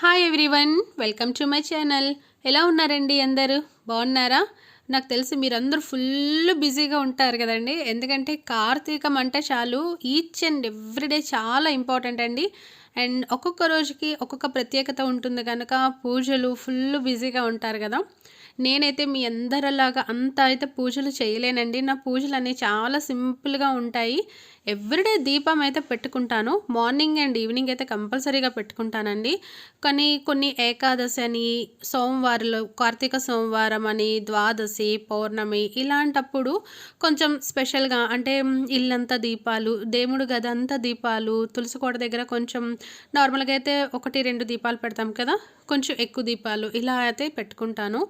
Hi everyone welcome to my channel ఎలా ఉన్నారండి అందరూ? బాగున్నారా? నాకు తెలిసి మీరందరూ ఫుల్ బిజీగా ఉంటారు కదండి. ఎందుకంటే కార్తీకం అంటే చాలు ఈచ్ అండ్ ఎవ్రీడే చాలా ఇంపార్టెంట్ అండి. అండ్ ఒక్కొక్క రోజుకి ఒక్కొక్క ప్రత్యేకత ఉంటుంది కనుక పూజలు ఫుల్ బిజీగా ఉంటారు కదా. నేనైతే మీ అందరిలాగా అంత అయితే పూజలు చేయలేనండి. నా పూజలు అనేవి చాలా సింపుల్గా ఉంటాయి. ఎవ్రీడే దీపం అయితే పెట్టుకుంటాను. మార్నింగ్ అండ్ ఈవినింగ్ అయితే కంపల్సరీగా పెట్టుకుంటానండి. కానీ కొన్ని ఏకాదశి అని సోమవారంలో కార్తీక సోమవారం అని ద్వాదశి పౌర్ణమి ఇలాంటప్పుడు కొంచెం స్పెషల్గా అంటే ఇల్లంతా దీపాలు దేవుడు గదంతా దీపాలు తులసి కోట దగ్గర కొంచెం నార్మల్గా అయితే ఒకటి రెండు దీపాలు పెడతాం కదా. కొంచెం ఎక్కువ దీపాలు ఇలా అయితే పెట్టుకుంటాను.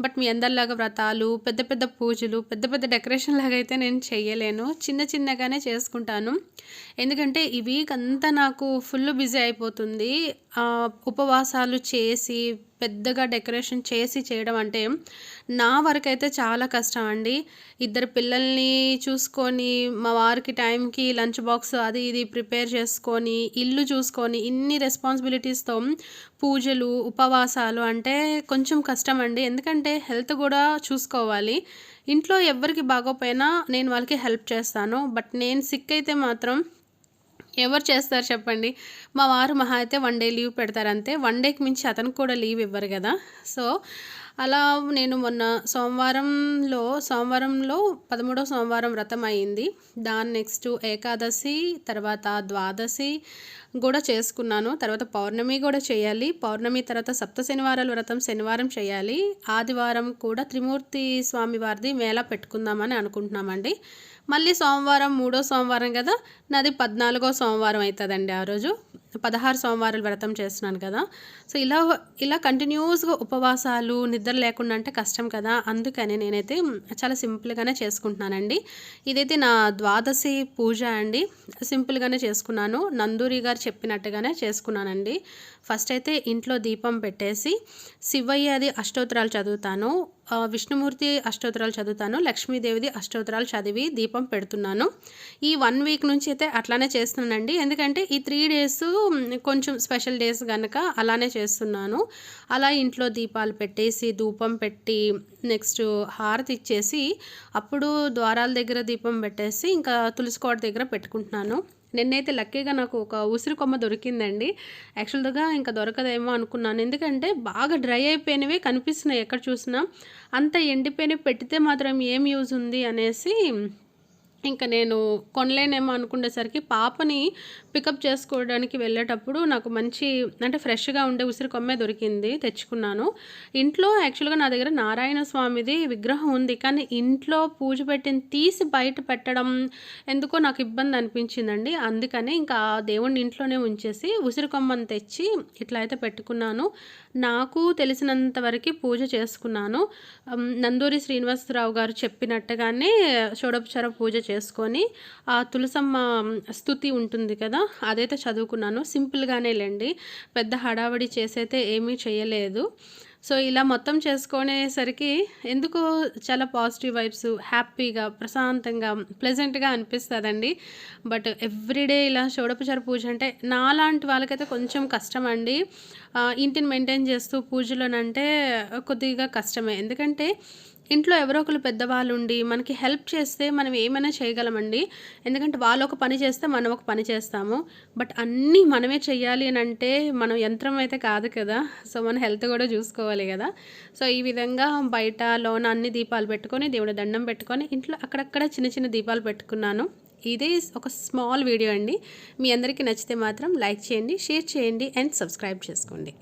బట్ మీ అందరిలాగా వ్రతాలు పెద్ద పెద్ద పూజలు పెద్ద పెద్ద డెకరేషన్ లాగా అయితే నేను చేయలేను. చిన్న చిన్నగానే చేసుకుంటాను. ఎందుకంటే ఈ వీక్ అంతా నాకు ఫుల్ బిజీ అయిపోతుంది. ఉపవాసాలు చేసి పెద్దగా డెకరేషన్ చేసి చేయడం అంటే నా వరకు అయితే చాలా కష్టం అండి. ఇద్దరు పిల్లల్ని చూసుకొని మా వారికి టైంకి లంచ్ బాక్స్ అది ఇది ప్రిపేర్ చేసుకొని ఇల్లు చూసుకొని ఇన్ని రెస్పాన్సిబిలిటీస్తో పూజలు ఉపవాసాలు అంటే కొంచెం కష్టం అండి. ఎందుకంటే హెల్త్ కూడా చూసుకోవాలి. ఇంట్లో ఎవరికి బాగోపోయినా నేను వాళ్ళకి హెల్ప్ చేస్తాను. బట్ నేను సిక్ అయితే మాత్రం ఎవరు చేస్తారు చెప్పండి? మా వారు మహా అయితే వన్ డే లీవ్ పెడతారంతే వన్ డేకి మించి అతనికి కూడా లీవ్ ఇవ్వరు కదా. సో అలా నేను మొన్న సోమవారంలో సోమవారంలో పదమూడో సోమవారం వ్రతం అయింది దాని నెక్స్ట్ ఏకాదశి తర్వాత ద్వాదశి కూడా చేసుకున్నాను. తర్వాత పౌర్ణమి కూడా చేయాలి. పౌర్ణమి తర్వాత సప్త శనివారాల వ్రతం శనివారం చేయాలి. ఆదివారం కూడా త్రిమూర్తి స్వామి వారిది మేళా పెట్టుకుందామని అనుకుంటున్నామండి. మళ్ళీ సోమవారం మూడో సోమవారం కదా? నాది పద్నాలుగో సోమవారం అవుతుందండి ఆ రోజు. పదహారు సోమవారాలు వ్రతం చేస్తున్నాను కదా. సో ఇలా ఇలా కంటిన్యూస్గా ఉపవాసాలు ఇద్దరు లేకుండా అంటే కష్టం కదా. అందుకని నేనైతే చాలా సింపుల్గానే చేసుకుంటున్నానండి. ఇదైతే నా ద్వాదశి పూజ అండి. సింపుల్గానే చేసుకున్నాను. నందూరి గారు చెప్పినట్టుగానే చేసుకున్నానండి. ఫస్ట్ అయితే ఇంట్లో దీపం పెట్టేసి శివయ్యది అష్టోత్తరాలు చదువుతాను. విష్ణుమూర్తి అష్టోత్తరాలు చదువుతాను లక్ష్మీదేవిది అష్టోత్తరాలు చదివి దీపం పెడుతున్నాను. ఈ వన్ వీక్ నుంచి అయితే అట్లానే చేస్తున్నానండి. ఎందుకంటే ఈ త్రీ డేస్ కొంచెం స్పెషల్ డేస్ కనుక అలానే చేస్తున్నాను. అలా ఇంట్లో దీపాలు పెట్టేసి ధూపం పెట్టి నెక్స్ట్ హారతి ఇచ్చేసి అప్పుడు ద్వారాల దగ్గర దీపం పెట్టేసి ఇంకా తులసికోట దగ్గర పెట్టుకుంటున్నాను. నిన్నైతే లక్కీగా నాకు ఒక ఉసిరి కొమ్మ దొరికిందండి. యాక్చువల్గా ఇంకా దొరకదేమో అనుకున్నాను. ఎందుకంటే బాగా డ్రై అయిపోయినవి కనిపిస్తున్నాయి ఎక్కడ చూసినా. అంత ఎండిపోయినవి పెడితే మాత్రం ఏం యూజ్ ఉంది అనేసి ఇంకా నేను కొనలేనేమో అనుకునేసరికి పాపని పికప్ చేసుకోవడానికి వెళ్ళేటప్పుడు నాకు మంచి అంటే ఫ్రెష్గా ఉండే ఉసిరి కొమ్మే దొరికింది తెచ్చుకున్నాను. ఇంట్లో యాక్చువల్గా నా దగ్గర నారాయణ స్వామిది విగ్రహం ఉంది కానీ ఇంట్లో పూజ పెట్టిన తీసి బయట పెట్టడం ఎందుకో నాకు ఇబ్బంది అనిపించిందండి. అందుకని ఇంకా దేవుణ్ణి ఇంట్లోనే ఉంచేసి ఉసిరి కొమ్మని తెచ్చి ఇట్లా అయితే పెట్టుకున్నాను. నాకు తెలిసినంత వరకు పూజ చేసుకున్నాను. నందూరి శ్రీనివాసరావు గారు చెప్పినట్టుగానే షోడోపచార పూజ చేసుకొని ఆ తులసమ్మ స్థుతి ఉంటుంది కదా అదైతే చదువుకున్నాను. సింపుల్గానే లేండి. పెద్ద హడావడి చేసైతే ఏమీ చేయలేదు. సో ఇలా మొత్తం చేసుకునేసరికి ఎందుకో చాలా పాజిటివ్ వైబ్స్ హ్యాపీగా ప్రశాంతంగా ప్లెజెంట్గా అనిపిస్తుందండి. బట్ ఎవ్రీడే ఇలా షోడోపచార పూజ అంటే నాలాంటి వాళ్ళకైతే కొంచెం కష్టం అండి ఇంటిని మెయింటైన్ చేస్తూ పూజలోనంటే కొద్దిగా కష్టమే. ఎందుకంటే ఇంట్లో ఎవరో ఒకరు పెద్దవాళ్ళు ఉండి మనకి హెల్ప్ చేస్తే మనం ఏమైనా చేయగలమండి. ఎందుకంటే వాళ్ళు ఒక పని చేస్తే మనం ఒక పని చేస్తాము. బట్ అన్నీ మనమే చేయాలి అని అంటే మనం యంత్రం అయితే కాదు కదా. సో మన హెల్త్ కూడా చూసుకోవాలి కదా. సో ఈ విధంగా బయట లోన అన్ని దీపాలు పెట్టుకొని దేవుడి దండం పెట్టుకొని ఇంట్లో అక్కడక్కడ చిన్న చిన్న దీపాలు పెట్టుకున్నాను. ఇదే ఒక స్మాల్ వీడియో అండి. మీ అందరికీ నచ్చితే మాత్రం లైక్ చేయండి షేర్ చేయండి అండ్ సబ్స్క్రైబ్ చేసుకోండి.